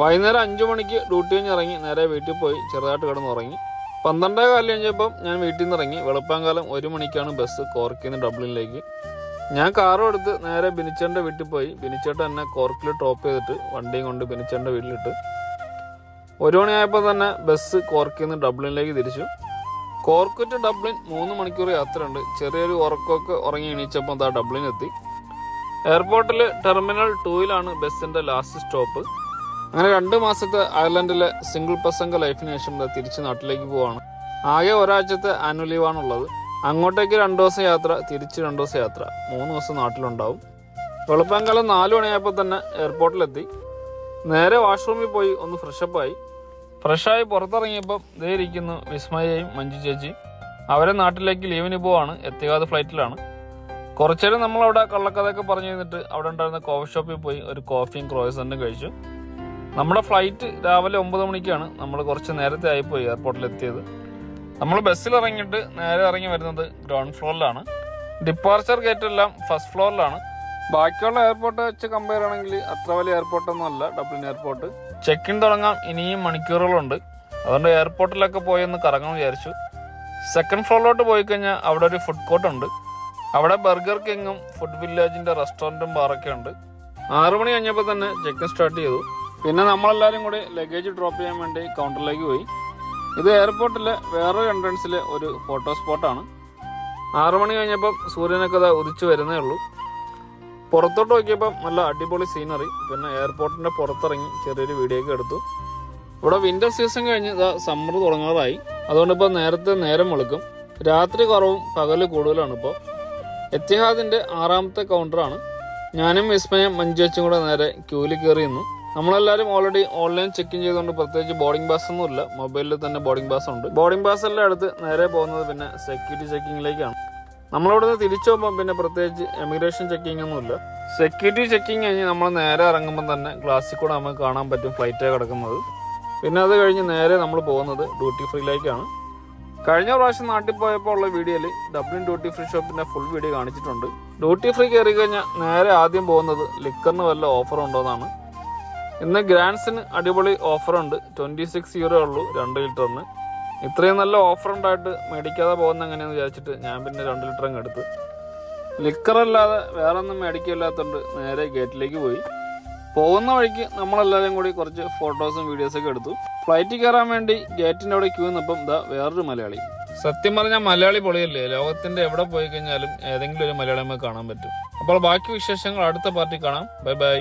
വൈകുന്നേരം അഞ്ചു മണിക്ക് ഡ്യൂട്ടി കഴിഞ്ഞ് ഇറങ്ങി നേരെ വീട്ടിൽ പോയി ചെറുതായിട്ട് കിടന്ന് ഉറങ്ങി പന്ത്രണ്ടേ കാലം കഴിഞ്ഞപ്പം ഞാൻ വീട്ടിൽ നിന്ന് ഇറങ്ങി. വെളുപ്പാങ്കാലം ഒരു മണിക്കാണ് ബസ് കോർക്കിൽ നിന്ന് ഡബ്ലിനിലേക്ക്. ഞാൻ കാറും എടുത്ത് നേരെ ബിനിച്ചേന്റെ വീട്ടിൽ പോയി. ബിനിച്ചേട്ടൻ എന്നെ കോർക്കിൽ ഡ്രോപ്പ് ചെയ്തിട്ട് വണ്ടിയും കൊണ്ട് ബിനിച്ചേന്റെ വീട്ടിലിട്ട്. ഒരു മണിയായപ്പോൾ തന്നെ ബസ് കോർക്കിൽ നിന്ന് ഡബ്ലിനിലേക്ക് തിരിച്ചു. കോർക്ക് ടു ഡബ്ലിൻ മൂന്ന് മണിക്കൂർ യാത്രയുണ്ട്. ചെറിയൊരു ഉറക്കമൊക്കെ ഉറങ്ങി എണീച്ചപ്പോൾ അതാ ഡബ്ലിൻ എത്തി. എയർപോർട്ടിൽ ടെർമിനൽ ടൂയിലാണ് ബസ്സിന്റെ ലാസ്റ്റ് സ്റ്റോപ്പ് അങ്ങനെ രണ്ട് മാസത്തെ അയർലൻഡിലെ സിംഗിൾ പ്രസംഗ ലൈഫിന് ശേഷം തിരിച്ച് നാട്ടിലേക്ക് പോവാണ്. ആകെ ഒരാഴ്ചത്തെ ആനുവൽ ലീവാണുള്ളത് അങ്ങോട്ടേക്ക് രണ്ട് ദിവസം യാത്ര തിരിച്ച് രണ്ട് ദിവസം യാത്ര. മൂന്ന് ദിവസം നാട്ടിലുണ്ടാവും. വെളുപ്പാങ്കാലം നാല് മണിയായപ്പോൾ തന്നെ എയർപോർട്ടിലെത്തി. നേരെ വാഷ്റൂമിൽ പോയി ഒന്ന് ഫ്രഷപ്പായി. ഫ്രഷായി പുറത്തിറങ്ങിയപ്പം ദേ ഇരിക്കുന്നു വിസ്മയയും മഞ്ജു ചേച്ചി. അവരെ നാട്ടിലേക്ക് ലീവിന് പോവാണ്. എത്തികാതെ ഫ്ലൈറ്റിലാണ് കുറച്ചേരം നമ്മളവിടെ കള്ളക്കഥയൊക്കെ പറഞ്ഞു കഴിഞ്ഞിട്ട് അവിടെ ഉണ്ടായിരുന്ന കോഫി ഷോപ്പിൽ പോയി ഒരു കോഫിയും ക്രോയസന്റും കഴിച്ചു. നമ്മുടെ ഫ്ലൈറ്റ് രാവിലെ ഒമ്പത് മണിക്കാണ്. നമ്മൾ കുറച്ച് നേരത്തെ ആയിപ്പോയി എയർപോർട്ടിൽ എത്തിയത്. നമ്മൾ ബസ്സിൽ ഇറങ്ങിയിട്ട് നേരെ ഇറങ്ങി വരുന്നത് ഗ്രൗണ്ട് ഫ്ലോറിലാണ് ഡിപ്പാർച്ചർ ഗേറ്റ് എല്ലാം ഫസ്റ്റ് ഫ്ലോറിലാണ് ബാക്കിയുള്ള എയർപോർട്ട് വെച്ച് കമ്പയർ ആണെങ്കിൽ അത്ര വലിയ എയർപോർട്ടൊന്നും അല്ല ഡബ്ലിൻ എയർപോർട്ട് ചെക്ക് ഇൻ തുടങ്ങാൻ ഇനിയും മണിക്കൂറുകളുണ്ട്. അതുകൊണ്ട് എയർപോർട്ടിലൊക്കെ പോയി ഒന്ന് കറങ്ങാൻ വിചാരിച്ചു. സെക്കൻഡ് ഫ്ലോറിലോട്ട് പോയി കഴിഞ്ഞാൽ അവിടെ ഒരു ഫുഡ് കോർട്ട് ഉണ്ട്. അവിടെ ബർഗർ കിങ്ങും ഫുഡ് വില്ലേജിന്റെ റെസ്റ്റോറന്റും ബാറൊക്കെ ഉണ്ട്. ആറു മണി കഴിഞ്ഞപ്പോൾ തന്നെ ചെക്ക് ഇൻ സ്റ്റാർട്ട് ചെയ്തു. പിന്നെ നമ്മളെല്ലാവരും കൂടി ലഗേജ് ഡ്രോപ്പ് ചെയ്യാൻ വേണ്ടി കൗണ്ടറിലേക്ക് പോയി. ഇത് എയർപോർട്ടിലെ വേറൊരു എൻട്രൻസിലെ ഒരു ഫോട്ടോ സ്പോട്ടാണ് ആറു മണി കഴിഞ്ഞപ്പം സൂര്യനൊക്കെ ഇതാ ഉദിച്ചു വരുന്നേ ഉള്ളൂ. പുറത്തോട്ട് നോക്കിയപ്പം നല്ല അടിപൊളി സീനറി പിന്നെ എയർപോർട്ടിന്റെ പുറത്തിറങ്ങി ചെറിയൊരു വീഡിയോ ഒക്കെ എടുത്തു. ഇവിടെ വിന്റർ സീസൺ കഴിഞ്ഞ് ഇതാ സമ്മർ തുടങ്ങാറായി. അതുകൊണ്ട് ഇപ്പോൾ നേരത്തെ നേരം വെളുക്കും. രാത്രി കുറവും പകൽ കൂടുതലാണ് ഇപ്പോൾ എത്തിഹാദിന്റെ ആറാമത്തെ കൗണ്ടറാണ് ഞാനും വിസ്മയം മഞ്ചേച്ചും കൂടെ നേരെ ക്യൂലി കയറി നിന്നു നമ്മളെല്ലാവരും ഓൾറെഡി ഓൺലൈൻ ചെക്ക് ഇൻ ചെയ്തുകൊണ്ട് പ്രത്യേകിച്ച് ബോർഡിംഗ് പാസ് ഒന്നും ഇല്ല. മൊബൈലിൽ തന്നെ ബോർഡിംഗ് പാസ് ഉണ്ട്. ബോർഡിംഗ് പാസ് എല്ലാം അടുത്ത് നേരെ പോകുന്നത് പിന്നെ സെക്യൂരിറ്റി ചെക്കിങ്ങിലേക്കാണ് നമ്മളവിടെ നിന്ന് തിരിച്ചു പോകുമ്പോൾ പിന്നെ പ്രത്യേകിച്ച് എമിഗ്രേഷൻ ചെക്കിംഗ് ഒന്നുമില്ല സെക്യൂരിറ്റി ചെക്കിങ് കഴിഞ്ഞ് നമ്മൾ നേരെ ഇറങ്ങുമ്പോൾ തന്നെ ഗ്ലാസ്സിൽ കൂടെ നമുക്ക് കാണാൻ പറ്റും ഫ്ലൈറ്റ് കിടക്കുന്നത്. പിന്നെ അത് കഴിഞ്ഞ് നേരെ നമ്മൾ പോകുന്നത് ഡ്യൂട്ടി ഫ്രീയിലേക്കാണ് കഴിഞ്ഞ പ്രാവശ്യം നാട്ടിൽ പോയപ്പോൾ ഉള്ള വീഡിയോയിൽ ഡബ്ലിൻ ഡ്യൂട്ടി ഫ്രീ ഷോപ്പിന്റെ ഫുൾ വീഡിയോ കാണിച്ചിട്ടുണ്ട്. ഡ്യൂട്ടി ഫ്രീ കയറി കഴിഞ്ഞാൽ നേരെ ആദ്യം പോകുന്നത് ലിക്കറിന് വല്ല ഓഫർ ഉണ്ടോന്നാണ് ഇന്ന് ഗ്രാൻഡ്സിന് അടിപൊളി ഓഫറുണ്ട്. ട്വന്റി സിക്സ് യൂറോ ഉള്ളൂ രണ്ട് ലിറ്ററിന് ഇത്രയും നല്ല ഓഫർ ഉണ്ടായിട്ട് മേടിക്കാതെ പോകുന്ന എങ്ങനെയാന്ന് വിചാരിച്ചിട്ട് ഞാൻ പിന്നെ രണ്ട് ലിറ്റർ അങ്ങ് എടുത്ത്. ലിക്കറല്ലാതെ വേറെ ഒന്നും മേടിക്കില്ലാത്തതുകൊണ്ട് നേരെ ഗേറ്റിലേക്ക് പോയി. പോകുന്ന വഴിക്ക് നമ്മളെല്ലാവരും കൂടി കുറച്ച് ഫോട്ടോസും വീഡിയോസൊക്കെ എടുത്തു. ഫ്ലൈറ്റിൽ കയറാൻ വേണ്ടി ഗേറ്റിന്റെ അവിടെ ക്യൂ നിന്നപ്പം ഇതാ വേറൊരു മലയാളി. സത്യം പറഞ്ഞാൽ മലയാളി പൊളിയല്ലേ? ലോകത്തിന്റെ എവിടെ പോയി കഴിഞ്ഞാലും ഏതെങ്കിലും ഒരു മലയാളി കാണാൻ പറ്റും. അപ്പോൾ ബാക്കി വിശേഷങ്ങൾ അടുത്ത പാർട്ടി കാണാം. Bye bye